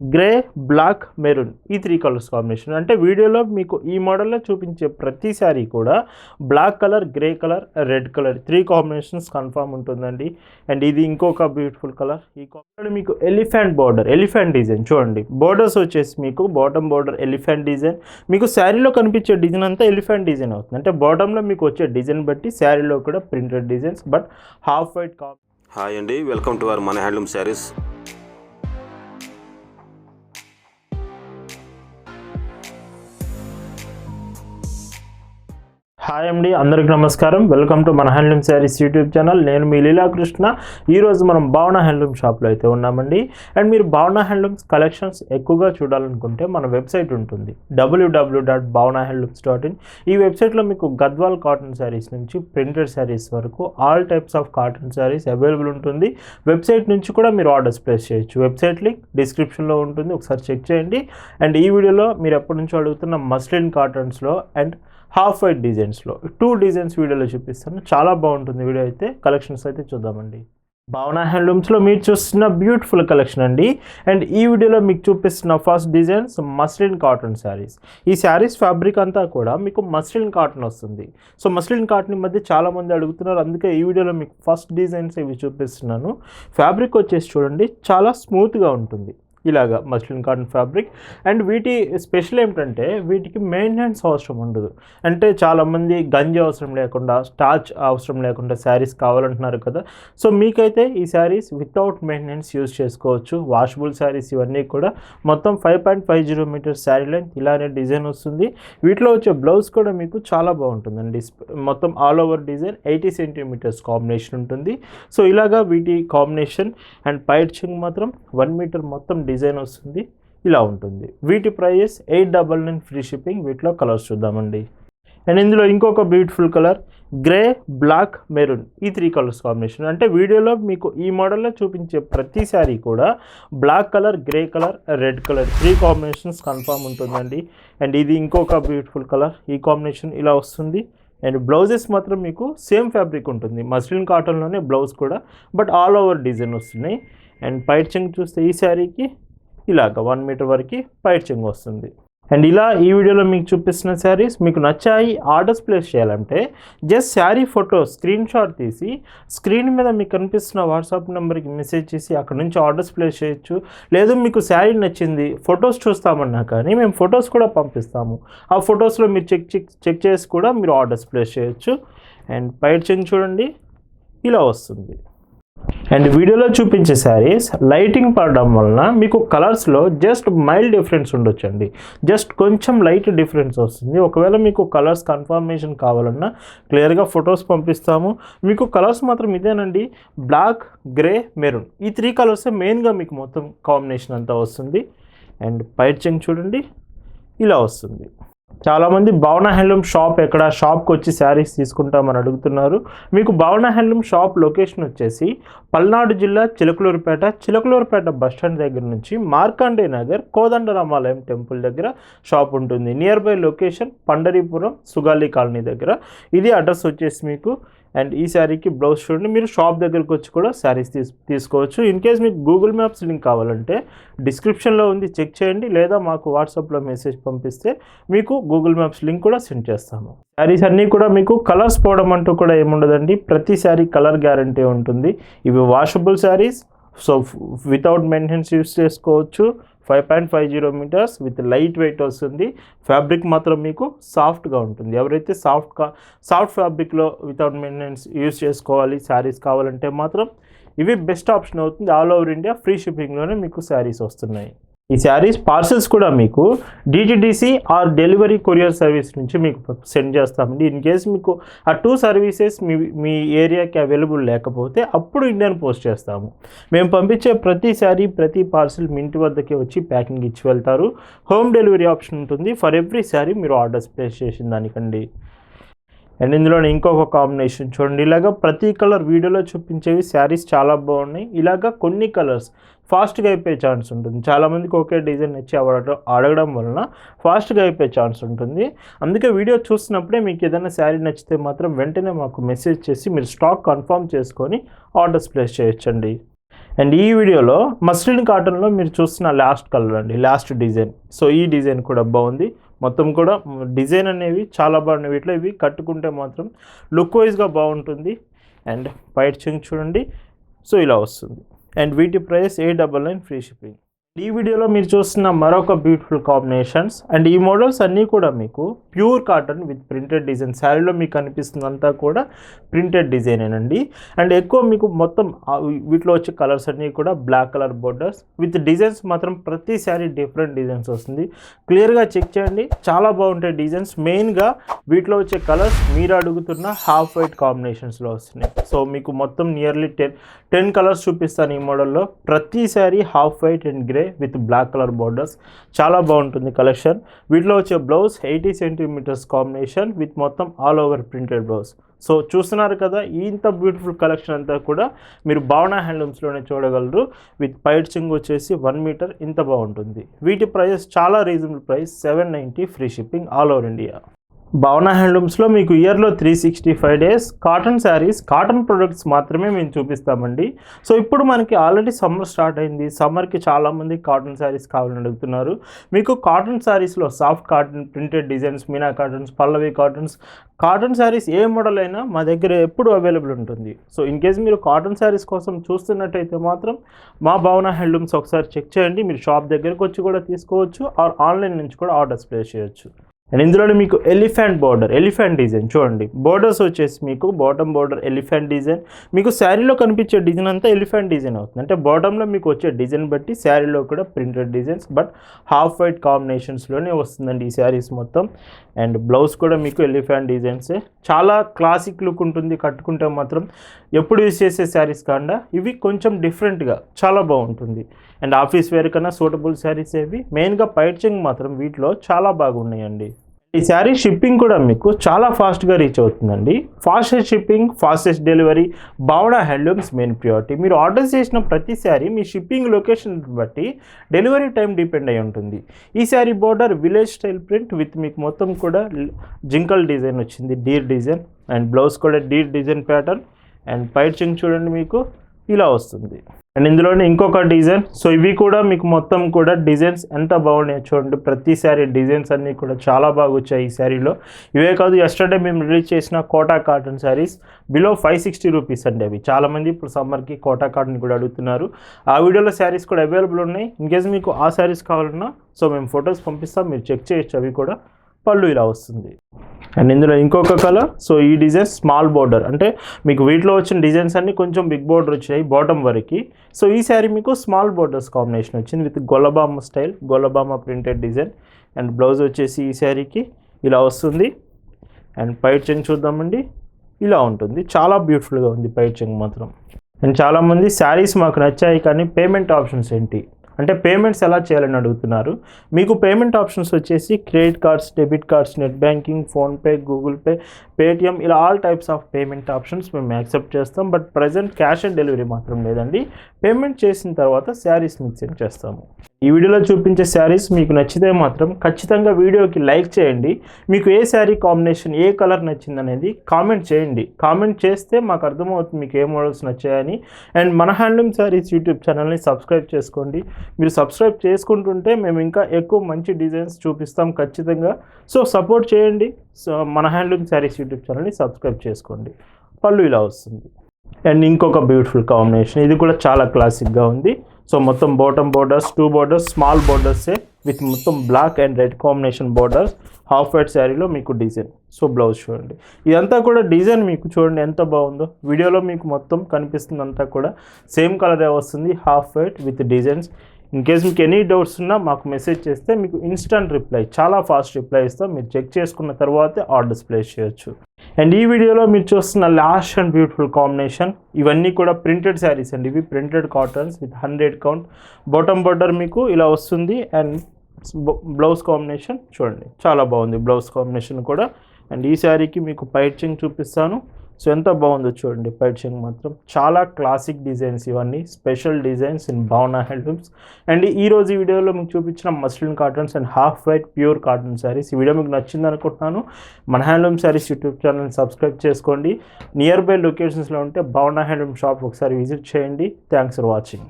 Grey black maroon ఈ three colours combination అంటే వీడియోలో మీకు ఈ మోడల్లో చూపించే ప్రతి కూడా black colour grey colour red colour three combinations confirm ఉంటుందండి. అండ్ ఇది ఇంకొక బ్యూటిఫుల్ కలర్ ఈ కాంబినేషన్ మీకు ఎలిఫెంట్ బార్డర్ ఎలిఫెంట్ డిజైన్ చూడండి బార్డర్స్ వచ్చేసి మీకు బాటమ్ బార్డర్ ఎలిఫెంట్ డిజైన్ మీకు శారీలో కనిపించే డిజైన్ అంతా ఎలిఫెంట్ డిజైన్ అవుతుంది. అంటే బాటంలో మీకు వచ్చే డిజైన్ బట్టి శారీలో కూడా printed designs but half white కా హాయ్ అండి వెల్కమ్ టు అవర్ మన హ్యాండ్లూమ్ శారీస్ హాయ్ అండి అందరికి నమస్కారం. వెల్కమ్ టు మన హ్యాండ్లూమ్ శారీస్ యూట్యూబ్ ఛానల్ నేను మీ లీలాకృష్ణ ఈరోజు మనం భావన హ్యాండ్లూమ్ షాప్లో అయితే ఉన్నామండి అండ్. మీరు భావన హ్యాండ్లూమ్స్ కలెక్షన్స్ ఎక్కువగా చూడాలనుకుంటే మన వెబ్సైట్ ఉంటుంది. WW dot Bhavana handlooms dot in ఈ వెబ్సైట్లో మీకు గద్వాల్ కాటన్ శారీస్ నుంచి ప్రింటెడ్ శారీస్ వరకు all types of cotton saris available ఉంటుంది. వెబ్సైట్ నుంచి కూడా మీరు ఆర్డర్స్ ప్లేస్ చేయొచ్చు. వెబ్సైట్ లింక్ డిస్క్రిప్షన్లో ఉంటుంది. ఒకసారి చెక్ చేయండి. అండ్ ఈ వీడియోలో మీరు ఎప్పటి నుంచో అడుగుతున్న మస్లిన్ కాటన్స్లో అండ్ హాఫ్ వైట్ డిజైన్స్లో టూ డిజైన్స్ వీడియోలో చూపిస్తాను. చాలా బాగుంటుంది వీడియో అయితే. కలెక్షన్స్ అయితే చూద్దామండి. భావన హ్యాండ్లూమ్స్లో మీరు చూస్తున్న బ్యూటిఫుల్ కలెక్షన్ అండి. అండ్ ఈ వీడియోలో మీకు చూపిస్తున్న first designs muslin cotton saris. ఈ శారీస్ ఫ్యాబ్రిక్ అంతా కూడా మీకు మస్లిన్ కాటన్ వస్తుంది. సో మస్లిన్ కాటన్ మధ్య చాలామంది అడుగుతున్నారు. అందుకే ఈ వీడియోలో మీకు ఫస్ట్ డిజైన్స్ ఇవి చూపిస్తున్నాను. ఫ్యాబ్రిక్ వచ్చేసి చూడండి. చాలా స్మూత్గా ఉంటుంది. ఇలాగా మస్లిన్ కాటన్ ఫ్యాబ్రిక్. అండ్ వీటి స్పెషల్ ఏమిటంటే వీటికి మెయింటెనెన్స్ అవసరం ఉండదు. అంటే చాలామంది గంజి అవసరం లేకుండా స్టార్చ్ అవసరం లేకుండా శారీస్ కావాలంటున్నారు కదా. సో మీకైతే ఈ శారీస్ వితౌట్ మెయింటెనెన్స్ యూజ్ చేసుకోవచ్చు. వాషబుల్ శారీస్ ఇవన్నీ కూడా మొత్తం five point five zero metres sari length ఇలానే డిజైన్ వస్తుంది. వీటిలో వచ్చే బ్లౌజ్ కూడా మీకు చాలా బాగుంటుందండి. మొత్తం all over design eighty centimetres combination ఉంటుంది. సో ఇలాగా వీటి కాంబినేషన్ అండ్ పైడ్చింగ్ మాత్రం వన్ మీటర్ మొత్తం డిజైన్ డిజైన్ వస్తుంది ఇలా ఉంటుంది. వీటి price eight double nine free shipping వీటిలో కలర్స్ చూద్దామండి. అండ్ ఇందులో ఇంకొక beautiful colour grey black maroon. ఈ త్రీ కలర్స్ కాంబినేషన్. అంటే వీడియోలో మీకు ఈ మోడల్లో చూపించే ప్రతి శారీ కూడా black colour grey colour red colour three combinations confirm ఉంటుందండి. అండ్ ఇది ఇంకొక బ్యూటిఫుల్ కలర్ ఈ కాంబినేషన్ ఇలా వస్తుంది. అండ్ బ్లౌజెస్ మాత్రం మీకు సేమ్ ఫ్యాబ్రిక్ ఉంటుంది. మస్లిన్ కాటన్లోనే బ్లౌజ్ కూడా బట్ ఆల్ ఓవర్ డిజైన్ వస్తున్నాయి. అండ్ పైట్ చెంగ్ చూస్తే ఈ శారీకి ఇలాగ వన్ మీటర్ వరకు పైట్ వస్తుంది. అండ్ ఇలా ఈ వీడియోలో మీకు చూపిస్తున్న శారీస్ మీకు నచ్చాయి ఆర్డర్స్ ప్లేస్ చేయాలంటే just sari photo screen shot తీసి స్క్రీన్ మీద మీకు కనిపిస్తున్న వాట్సాప్ నెంబర్కి మెసేజ్ చేసి అక్కడ నుంచి ఆర్డర్స్ ప్లేస్ చేయొచ్చు. లేదు మీకు శారీ నచ్చింది ఫొటోస్ చూస్తామన్నా కానీ మేము ఫొటోస్ కూడా పంపిస్తాము. ఆ ఫొటోస్లో మీరు చెక్ చెక్ చెక్ చేసి కూడా మీరు ఆర్డర్స్ ప్లేస్ చేయొచ్చు. అండ్ పైట్ చెంగ్ చూడండి ఇలా వస్తుంది. అండ్ వీడియోలో చూపించే శారీస్ లైటింగ్ పడడం వలన మీకు కలర్స్లో జస్ట్ మైల్డ్ డిఫరెన్స్ ఉండొచ్చండి. జస్ట్ కొంచెం లైట్ డిఫరెన్స్ వస్తుంది. ఒకవేళ మీకు కలర్స్ కన్ఫర్మేషన్ కావాలన్నా క్లియర్గా ఫొటోస్ పంపిస్తాము. మీకు కలర్స్ మాత్రం ఇదేనండి. బ్లాక్ గ్రే మెరూన్ ఈ త్రీ కలర్సే మెయిన్గా మీకు మొత్తం కాంబినేషన్ అంతా వస్తుంది. అండ్ పైర్చింగ్ చూడండి. ఇలా వస్తుంది. చాలామంది భవన హ్యాండ్లూమ్ షాప్ ఎక్కడ షాప్కి వచ్చి శారీస్ తీసుకుంటామని అడుగుతున్నారు. మీకు భవన హ్యాండ్లూమ్ షాప్ లొకేషన్ వచ్చేసి పల్నాడు జిల్లా చిలకలూరుపేట చిలకలూరుపేట బస్ స్టాండ్ దగ్గర నుంచి మార్కండే నగర్ కోదండరామాలయం టెంపుల్ దగ్గర షాప్ ఉంటుంది. Near by location Pandaripuram Sugali colony దగ్గర. ఇది అడ్రస్ వచ్చేసి మీకు అండ్ ఈ శారీకి బ్లౌజ్ చూడండి మీరు షాప్ దగ్గరకు వచ్చి కూడా శారీస్ తీసు తీసుకోవచ్చు. ఇన్ కేస్ మీకు గూగుల్ మ్యాప్స్ లింక్ కావాలంటే డిస్క్రిప్షన్లో ఉంది చెక్ చేయండి. లేదా మాకు వాట్సాప్లో మెసేజ్ పంపిస్తే మీకు గూగుల్ మ్యాప్స్ లింక్ కూడా సెండ్ చేస్తాము. శారీస్ అన్నీ కూడా మీకు కలర్స్ పోవడం అంటూ కూడా ఏముండదండి. ప్రతి శారీ కలర్ గ్యారంటీ ఉంటుంది. ఇవి washable saris. So without maintenance use చేసుకోవచ్చు. Five point five zero metres with light weight వస్తుంది. ఫ్యాబ్రిక్ మాత్రం మీకు సాఫ్ట్గా ఉంటుంది. ఎవరైతే సాఫ్ట్గా సాఫ్ట్ ఫ్యాబ్రిక్లో వితౌట్ మెయింటెనెన్స్ యూజ్ చేసుకోవాలి శారీస్ కావాలంటే మాత్రం ఇవి బెస్ట్ ఆప్షన్ అవుతుంది. ఆల్ ఓవర్ ఇండియా ఫ్రీ షిప్పింగ్లోనే మీకు శారీస్ వస్తున్నాయి. ఈ శారీస్ పార్సల్స్ కూడా మీకు DTDC or delivery courier service నుంచి మీకు సెండ్ చేస్తామండి. ఇన్ కేస్ మీకు ఆ టూ సర్వీసెస్ మీ మీ ఏరియాకి అవైలబుల్ లేకపోతే అప్పుడు ఇండియన్ పోస్ట్ చేస్తాము. మేము పంపించే ప్రతి శారీ ప్రతి పార్సల్ మీ ఇంటి వద్దకే వచ్చి ప్యాకింగ్ ఇచ్చి వెళ్తారు. హోమ్ డెలివరీ ఆప్షన్ ఉంటుంది. ఫర్ ఎవ్రీ శారీ మీరు ఆర్డర్స్ ప్లేస్ చేసిన దానికండి. అండ్ ఇందులో ఇంకొక కాంబినేషన్ చూడండి. ఇలాగ ప్రతి కలర్ వీడియోలో చూపించేవి శారీస్ చాలా బాగున్నాయి. ఇలాగ కొన్ని కలర్స్ ఫాస్ట్గా అయిపోయే ఛాన్స్ ఉంటుంది. చాలామందికి ఒకే డిజైన్ నచ్చి అడగడం అడగడం వలన ఫాస్ట్గా అయిపోయే ఛాన్స్ ఉంటుంది. అందుకే వీడియో చూసినప్పుడే మీకు ఏదైనా శారీ నచ్చితే మాత్రం వెంటనే మాకు మెసేజ్ చేసి మీరు స్టాక్ కన్ఫర్మ్ చేసుకొని ఆర్డర్స్ ప్లేస్ చేయొచ్చండి. అండ్ ఈ వీడియోలో మస్లిన్ కాటన్లో మీరు చూస్తున్న లాస్ట్ కలర్ అండి. లాస్ట్ డిజైన్ సో ఈ డిజైన్ కూడా బాగుంది. మొత్తం కూడా డిజైన్ అనేవి చాలా బాగున్నాయి వీటిలో ఇవి కట్టుకుంటే మాత్రం లుక్ వైజ్గా బాగుంటుంది. అండ్ వైట్ చింగ్ చూడండి. సో ఇలా వస్తుంది. అండ్ వీటి price eight double nine free shipping. ఈ వీడియోలో మీరు చూస్తున్న మరొక బ్యూటిఫుల్ కాంబినేషన్స్ అండ్ ఈ మోడల్స్ అన్నీ కూడా మీకు pure cotton with printed design శారీలో మీకు కనిపిస్తుందంతా కూడా ప్రింటెడ్ డిజైనేనండి అండ్ ఎక్కువ మీకు మొత్తం వీటిలో వచ్చే కలర్స్ అన్నీ కూడా black colour borders with designs మాత్రం ప్రతి శారీ డిఫరెంట్ డిజైన్స్ వస్తుంది. క్లియర్గా చెక్ చేయండి. చాలా బాగుంటాయి డిజైన్స్ మెయిన్గా వీటిలో వచ్చే కలర్స్ మీరు అడుగుతున్న హాఫ్ వైట్ కాంబినేషన్స్లో వస్తున్నాయి. సో మీకు మొత్తం నియర్లీ టెన్ టెన్ కలర్స్ చూపిస్తాను ఈ మోడల్లో ప్రతి sari half white and grey with black colour borders చాలా బాగుంటుంది కలెక్షన్. వీటిలో వచ్చే blouse eighty centimetres combination with మొత్తం all over printed blouse so చూస్తున్నారు కదా ఇంత బ్యూటిఫుల్ కలెక్షన్ అంతా కూడా మీరు భావన హ్యాండ్లూమ్స్లోనే చూడగలరు. విత్ పైట్సింగ్ వచ్చేసి వన్ మీటర్ ఇంత బాగుంటుంది. వీటి ప్రైస్ చాలా reasonable price seven ninety free shipping all over India Bhavana హ్యాండ్లూమ్స్లో మీకు ఇయర్లో three sixty five days cotton saris cotton products మాత్రమే మేము చూపిస్తామండి సో ఇప్పుడు మనకి ఆల్రెడీ సమ్మర్ స్టార్ట్ అయింది సమ్మర్కి చాలామంది కాటన్ శారీస్ కావాలని అడుగుతున్నారు మీకు కాటన్ శారీస్లో soft cotton printed designs Meena cottons Pallavi cottons cotton saris ఏ మోడల్ అయినా మా దగ్గర ఎప్పుడు అవైలబుల్ ఉంటుంది. సో ఇన్ కేస్ మీరు కాటన్ శారీస్ కోసం చూస్తున్నట్టయితే మాత్రం మా భవన హ్యాండ్లూమ్స్ ఒకసారి చెక్ చేయండి. మీరు షాప్ దగ్గరకు వచ్చి కూడా తీసుకోవచ్చు ఆర్ ఆన్లైన్ నుంచి కూడా ఆర్డర్స్ ప్లేస్ చేయొచ్చు. అండ్ ఇందులోనే మీకు ఎలిఫెంట్ బార్డర్ ఎలిఫెంట్ డిజైన్ చూడండి బోర్డర్స్ వచ్చేసి మీకు బాటమ్ బార్డర్ ఎలిఫెంట్ డిజైన్ మీకు శారీలో కనిపించే డిజైన్ అంతా ఎలిఫెంట్ డిజైన్ అవుతుంది. అంటే బాటంలో మీకు వచ్చే డిజైన్ బట్టి శారీలో కూడా printed designs but half white కాంబినేషన్స్లోనే వస్తుందండి ఈ శారీస్ మొత్తం. అండ్ బ్లౌజ్ కూడా మీకు ఎలిఫెంట్ డిజైన్సే చాలా క్లాసిక్ లుక్ ఉంటుంది కట్టుకుంటే మాత్రం. ఎప్పుడు యూజ్ చేసే శారీస్ కాకుండా ఇవి కొంచెం డిఫరెంట్గా చాలా బాగుంటుంది. అండ్ ఆఫీస్ వేర్ కన్నా సూటబుల్ శారీస్ ఏవి? మెయిన్గా పైచింగ్ మాత్రం వీటిలో చాలా బాగున్నాయండి. ఈ శారీ షిప్పింగ్ కూడా మీకు చాలా ఫాస్ట్గా రీచ్ అవుతుందండి. ఫాస్టెస్ట్ షిప్పింగ్ ఫాస్టెస్ట్ డెలివరీ బావడా హ్యాండ్లూమ్స్ మెయిన్ ప్రియారిటీ మీరు ఆర్డర్ చేసిన ప్రతి శారీ మీ షిప్పింగ్ లొకేషన్ బట్టి డెలివరీ టైం డిపెండ్ అయి ఉంటుంది. ఈ sari border village style print with మీకు మొత్తం కూడా జింకల్ డిజైన్ వచ్చింది. డీర్ డిజైన్ అండ్ బ్లౌజ్ కూడా డీర్ డిజైన్ ప్యాటర్న్. అండ్ పైర్చింగ్ చూడండి మీకు. ఇలా వస్తుంది. అండ్ ఇందులోనే ఇంకొక డిజైన్. సో ఇవి కూడా మీకు మొత్తం కూడా డిజైన్స్ ఎంత బాగున్నాయి చూడండి. ప్రతి శారీ డిజైన్స్ అన్నీ కూడా చాలా బాగా వచ్చాయి ఈ శారీలో. ఇవే కాదు ఎస్టర్డే మేము రిలీజ్ చేసిన Kota cotton saris. Below five sixty rupees అండి అవి. చాలామంది ఇప్పుడు సమ్మర్కి కోటా కాటన్ కూడా అడుగుతున్నారు. ఆ వీడియోలో శారీస్ కూడా అవైలబుల్ ఉన్నాయి. ఇన్ కేస్ మీకు ఆ శారీస్ కావాలన్నా సో మేము ఫొటోస్ పంపిస్తాం. మీరు చెక్ చేయొచ్చు అవి కూడా. పళ్ళు ఇలా వస్తుంది. అండ్ ఇందులో ఇంకొక కలర్ సో ఈ డిజైన్ స్మాల్ బోర్డర్ అంటే మీకు వీటిలో వచ్చిన డిజైన్స్ అన్ని కొంచెం బిగ్ బోర్డర్ వచ్చాయి బాటమ్ వరకు. సో ఈ శారీ మీకు స్మాల్ బోర్డర్స్ కాంబినేషన్ వచ్చింది with Gollabhama style Gollabhama printed design and blouse వచ్చేసి ఈ శారీకి ఇలా వస్తుంది. అండ్ పైట్ చెంగ్ చూద్దామండి. ఇలా ఉంటుంది. చాలా బ్యూటిఫుల్గా ఉంది పైట్ చెంగ్ మాత్రం. అండ్ చాలామంది శారీస్ మాకు నచ్చాయి కానీ పేమెంట్ ఆప్షన్స్ ఏంటి? అంటే పేమెంట్స్ ఎలా చేయాలని అడుగుతున్నారు. మీకు పేమెంట్ ఆప్షన్స్ వచ్చేసి credit cards debit cards net banking PhonePe Google Pay Paytm ఇలా all types of payment options మేము యాక్సెప్ట్ చేస్తాం. But present cash on delivery మాత్రం లేదండి. పేమెంట్ చేసిన తర్వాత శారీస్ మీకు సెండ్ చేస్తాము. ఈ వీడియోలో చూపించే శారీస్ మీకు నచ్చితే మాత్రం ఖచ్చితంగా వీడియోకి లైక్ చేయండి. మీకు ఏ శారీ కాంబినేషన్ ఏ కలర్ నచ్చింది అనేది కామెంట్ చేయండి. కామెంట్ చేస్తే మాకు అర్థమవుతుంది మీకు ఏ మోడల్స్ నచ్చాయని. అండ్ మన హ్యాండ్లూమ్ శారీస్ యూట్యూబ్ ఛానల్ని సబ్స్క్రైబ్ చేసుకోండి. మీరు సబ్స్క్రైబ్ చేసుకుంటుంటే మేము ఇంకా ఎక్కువ మంచి డిజైన్స్ చూపిస్తాం ఖచ్చితంగా. సో సపోర్ట్ చేయండి. సో మన హ్యాండ్లూమ్ శారీస్ యూట్యూబ్ ఛానల్ని సబ్స్క్రైబ్ చేసుకోండి. పళ్ళు ఇలా వస్తుంది. అండ్ ఇంకొక బ్యూటిఫుల్ కాంబినేషన్. ఇది కూడా చాలా క్లాసిక్గా ఉంది. సో మొత్తం bottom borders two borders small బోర్డర్సే with మొత్తం black and red combination borders half white శారీలో మీకు డిజైన్ సో బ్లౌజ్ చూడండి. ఇదంతా కూడా డిజైన్ మీకు చూడండి ఎంత బాగుందో. వీడియోలో మీకు మొత్తం కనిపిస్తుంది అంతా కూడా సేమ్ కలరే వస్తుంది half white with designs in case మీకు ఎనీ డౌట్స్ ఉన్నా మాకు మెసేజ్ చేస్తే మీకు ఇన్స్టంట్ రిప్లై చాలా ఫాస్ట్ రిప్లై ఇస్తాం. మీరు చెక్ చేసుకున్న తర్వాతే ఆర్డర్స్ ప్లేస్ చేయొచ్చు. అండ్ ఈ వీడియోలో మీరు చూస్తున్న లాస్ట్ అండ్ బ్యూటిఫుల్ కాంబినేషన్ ఇవన్నీ కూడా ప్రింటెడ్ శారీస్ అండి. ఇవి printed cottons with hundred count bottom border మీకు ఇలా వస్తుంది అండ్ బ్లౌజ్ కాంబినేషన్ చూడండి. చాలా బాగుంది బ్లౌజ్ కాంబినేషన్ కూడా. అండ్ ఈ శారీకి మీకు పైచింగ్ చూపిస్తాను. సో ఎంత బాగుందో చూడండి పైచింగ్ మాత్రం. చాలా క్లాసిక్ డిజైన్స్ ఇవన్నీ. Special designs in Bhavana handlooms and ఈ రోజు ఈ వీడియోలో మీకు చూపించిన muslin cottons and half white pure cotton saris ఈ వీడియో మీకు నచ్చింది అనుకుంటున్నాను. మన handloom saris YouTube channel subscribe చేసుకోండి. నియర్ బై లొకేషన్స్లో ఉంటే భావన హ్యాండ్లూమ్ షాప్ ఒకసారి విజిట్ చేయండి. Thanks for watching